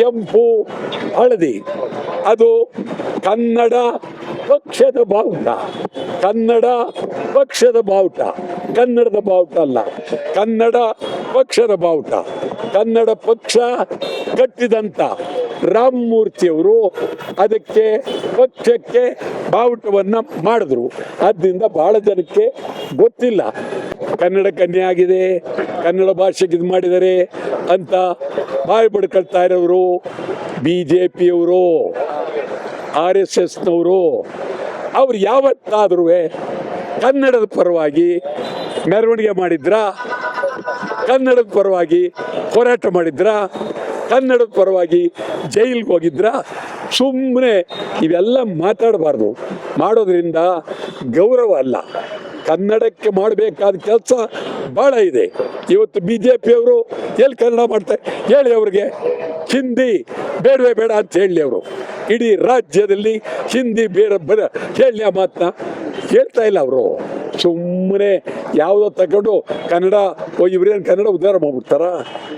ಕೆಂಪು ಹಳದಿ. ಅದು ಕನ್ನಡ ಪಕ್ಷದ ಬಾವುಟ. ಕನ್ನಡ ಪಕ್ಷದ ಬಾವುಟ. ಕನ್ನಡದ ಬಾವುಟ ಅಲ್ಲ. ಕನ್ನಡ ಪಕ್ಷದ ಬಾವುಟ. ಕನ್ನಡ ಪಕ್ಷ ಕಟ್ಟಿದಂತ ರಾಮಮೂರ್ತಿಯವರು ಅದಕ್ಕೆ ಪಕ್ಷಕ್ಕೆ ಬಾವುಟವನ್ನು ಮಾಡಿದ್ರು. ಆದ್ದರಿಂದ ಬಹಳ ಜನಕ್ಕೆ ಗೊತ್ತಿಲ್ಲ. ಕನ್ನಡ ಕನ್ಯೆ ಆಗಿದೆ, ಕನ್ನಡ ಭಾಷೆಗೆ ಇದು ಮಾಡಿದರೆ ಅಂತ ಬಾಯಿ ಪಡ್ಕೊಳ್ತಾ ಇರೋರು ಬಿ ಜೆ ಪಿಯವರು ಆರ್ ಎಸ್ ಎಸ್ನವರು, ಅವ್ರು ಯಾವತ್ತಾದ್ರೂ ಕನ್ನಡದ ಪರವಾಗಿ ಮೆರವಣಿಗೆ ಮಾಡಿದ್ರಾ? ಕನ್ನಡದ ಪರವಾಗಿ ಹೋರಾಟ ಮಾಡಿದ್ರಾ? ಕನ್ನಡದ ಪರವಾಗಿ ಜೈಲಿಗೆ ಹೋಗಿದ್ರಾ? ಸುಮ್ಮನೆ ಇವೆಲ್ಲ ಮಾತಾಡಬಾರ್ದು. ಮಾಡೋದ್ರಿಂದ ಗೌರವ ಅಲ್ಲ. ಕನ್ನಡಕ್ಕೆ ಮಾಡಬೇಕಾದ ಕೆಲಸ ಭಾಳ ಇದೆ. ಇವತ್ತು ಬಿ ಜೆ ಪಿಯವರು ಎಲ್ಲಿ ಕನ್ನಡ ಮಾಡ್ತಾರೆ? ಹೇಳಿ ಅವ್ರಿಗೆ. ಹಿಂದಿ ಬೇಡವೇ ಬೇಡ ಅಂತ ಹೇಳಿ ಅವರು. ಇಡೀ ರಾಜ್ಯದಲ್ಲಿ ಹಿಂದಿ ಬೇಡ ಬರ ಹೇಳಿ ಆ ಮಾತನ್ನ. ಹೇಳ್ತಾ ಇಲ್ಲ ಅವರು. ಸುಮ್ಮನೆ ಯಾವುದೋ ತಗೊಂಡು ಕನ್ನಡ, ಓ, ಇವ್ರೇನು ಕನ್ನಡ ಉದ್ಧಾರ ಮಾಡ್ಬಿಡ್ತಾರ?